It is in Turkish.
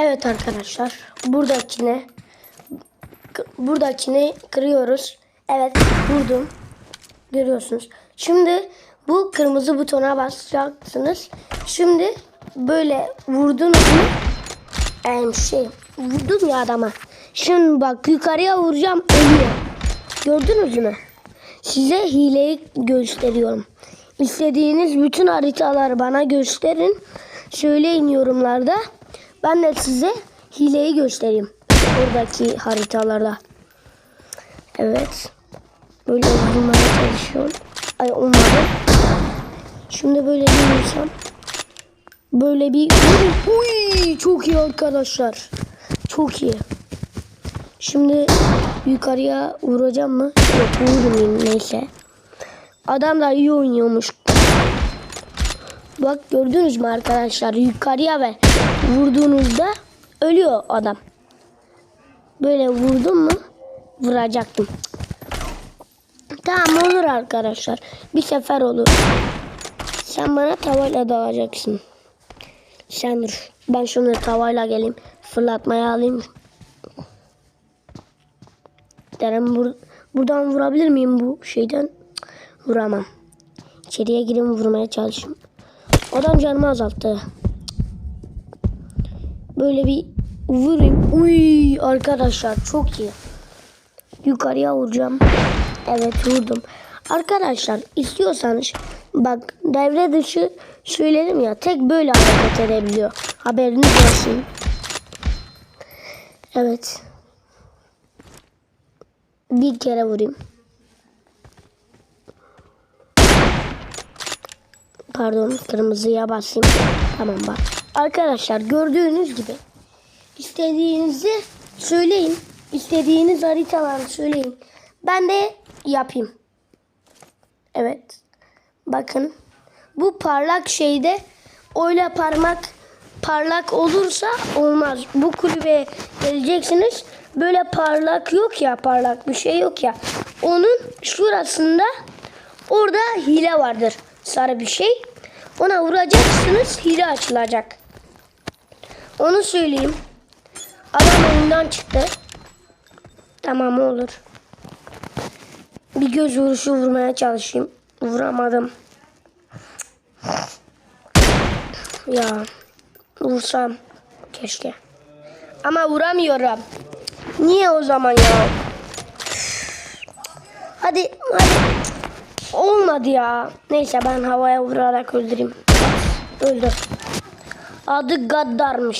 Evet arkadaşlar. Buradakine buradakini kırıyoruz. Evet vurdum. Görüyorsunuz. Şimdi bu kırmızı butona basacaksınız. Şimdi böyle vurdunuz mu? Yani şey vurdum ya adama. Şimdi bak yukarıya vuracağım ölüyor. Gördünüz mü? Size hileyi gösteriyorum. İstediğiniz bütün haritaları bana gösterin. Söyleyin yorumlarda. Ben de size hileyi göstereyim. Buradaki haritalarda. Evet. Böyle vurmaya çalışıyorum. Ay olmadı. Şimdi böyle bir vursam. Böyle bir... Uy, çok iyi arkadaşlar. Çok iyi. Şimdi yukarıya vuracağım mı? Yok vurmayayım neyse. Adam da iyi oynuyormuş. Bak gördünüz mü arkadaşlar yukarıya ve vurduğunuzda ölüyor adam. Böyle vurdum mu vuracaktım. Tamam olur arkadaşlar. Bir sefer olur. Sen bana tavayla dalacaksın. Sen dur. Ben şunu tavayla geleyim. Fırlatmaya alayım. Derim bur buradan vurabilir miyim bu şeyden? Vuramam. İçeriye gireyim vurmaya çalışayım. Adam canımı azalttı. Böyle bir vurayım. Uy arkadaşlar çok iyi. Yukarıya vuracağım. Evet vurdum. Arkadaşlar istiyorsanız bak devre dışı söyledim ya tek böyle hareket edebiliyor. Haberiniz olsun. Evet. Bir kere vurayım. Pardon kırmızıya basayım. Tamam bak. Arkadaşlar gördüğünüz gibi istediğinizi söyleyin. İstediğiniz haritaları söyleyin. Ben de yapayım. Evet. Bakın. Bu parlak şeyde öyle parmak parlak olursa olmaz. Bu kulübeye geleceksiniz. Böyle parlak yok ya parlak bir şey yok ya. Onun şurasında orada hile vardır. Sarı bir şey. Ona vuracaksınız hile açılacak. Onu söyleyeyim. Adam oyundan çıktı. Tamam olur. Bir göz vuruşu vurmaya çalışayım. Vuramadım. Ya vursam keşke. Ama vuramıyorum. Niye o zaman ya? Hadi hadi. Olmadı ya. Neyse ben havaya vurarak öldüreyim. Öldü. Adı Gaddar'mış.